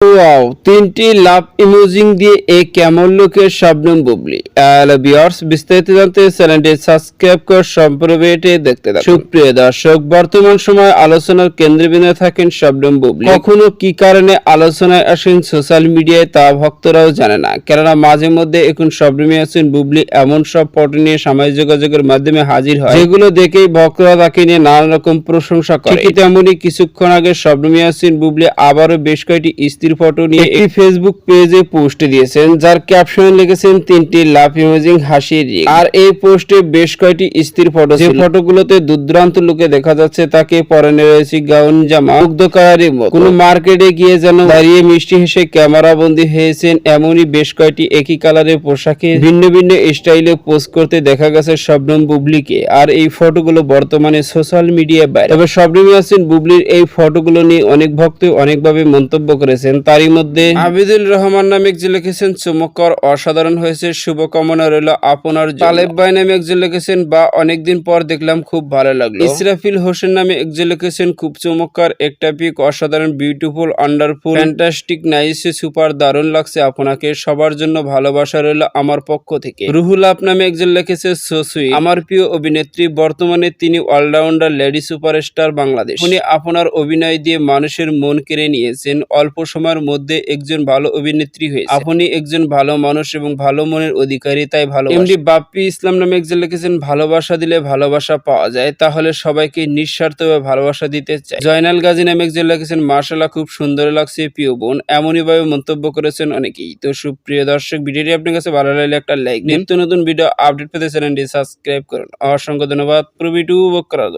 Wow তিনটি লাভ ইমোজিং দিয়ে এই কেমন লোকের শবনম বুবলি বিস্তারিত জানতে চ্যানেলটি সাবস্ক্রাইব করে সম্পূর্ণ ভিডিওটি দেখতে থাকুন। সুপ্রিয় দর্শক বর্তমান সময় আলোচনার কেন্দ্রবিন্দু থাকেন শবনম বুবলি কখনো কি কারণে আলোচনায় আসেন সোশ্যাল মিডিয়ায় তা ভক্তরাও জানে না। কেননা মাঝে মধ্যে এখন শবনমী আছেন বুবলি এমন সব ফটো নিয়ে সামাজিক যোগাযোগের মাধ্যমে হাজির হয় যেগুলো দেখেই ভক্তরা তাকে নিয়ে নানা রকম প্রশংসা করে। তেমনই কিছুক্ষণ আগে শবনমী আসিন বুবলি আবারও বেশ কয়েকটি স্ত্রীর ফটো নিয়ে একটি ফেসবুক পেজে পোস্ট দিয়েছেন যার ক্যাপশন লিখেছেন তিনটি লাভ ইমেজিং হাসির। আর এই পোস্টে বেশ কয়েকটি স্ত্রীর ফটো যে ফটোগুলোতে দুর্দান্ত লুকে দেখা যাচ্ছে তাকে পরনে রয়েছে গাউন জামা মুগ্ধ করারই মতো। কোনো মার্কেটে গিয়ে যেন দাঁড়িয়ে মিষ্টি হেসে ক্যামেরা বন্দী হয়েছেন এমনই বেশ কয়েকটি একই কালারের পোশাকে ভিন্ন ভিন্ন স্টাইলে পোস্ট করতে দেখা গেছে শবনম বুবলিকে। আর এই ফটোগুলো বর্তমানে সোশ্যাল মিডিয়ায় বাইরে তবে শবনম ইয়াসিন বুবলির এই ফটোগুলো নিয়ে অনেক ভক্ত অনেকভাবে মন্তব্য করেছেন। তারই মধ্যে আবিদুল রহমান নামে একজন লিখেছেন চমৎকার অসাধারণ হয়েছে শুভকামনা রইল আপনার তালেব ভাই নামে একজন লিখেছেন বা অনেকদিন পর দেখলাম খুব ভালো লাগল। ইসরাফিল হোসেন নামে একজন লিখেছেন খুব চমৎকার একটা পিক অসাধারণ beautiful wonderful fantastic nice super দারুণ লাগছে আপনাকে। সবার জন্য ভালোবাসা রইল আমার পক্ষ থেকে। রুহুল আপ নামে একজন লিখেছে সোসুই আমার প্রিয় অভিনেত্রী বর্তমানে তিনি অলরাউন্ডার লেডি সুপারস্টার বাংলাদেশ। উনি আপনার অভিনয় দিয়ে মানুষের মন কেড়ে নিয়েছেন। অল্প সময়ের মধ্যে একজন ভালো অভিনেত্রী হয়েছে। আপনি একজন ভালো মানুষ এবং ভালো মনের অধিকারী তাই ভালো এমডি বাপ্পি ইসলাম নামে একজন লিখেছেন ভালোবাসা দিলে ভালোবাসা পাওয়া যায় তাহলে সবাইকে নিঃস্বার্থভাবে ভালোবাসা দিতে চাই। জয়নাল গাজী নামে একজন লিখেছেন মার্শাল্লাহ খুব সুন্দর লাগছে প্রিয় বোন। এমনই ভাবে মন্তব্য করেছেন অনেকেই। তো সুপ্রিয় দর্শক ভিডিওটি আপনার কাছে ভালো লাগলে একটা লাইক নিত্য নতুন ভিডিও আপডেট পেতে চ্যানেলটি সাবস্ক্রাইব করুন। অসংখ্য ধন্যবাদ। পুরো ভিডিও উপভোগ করার জন্য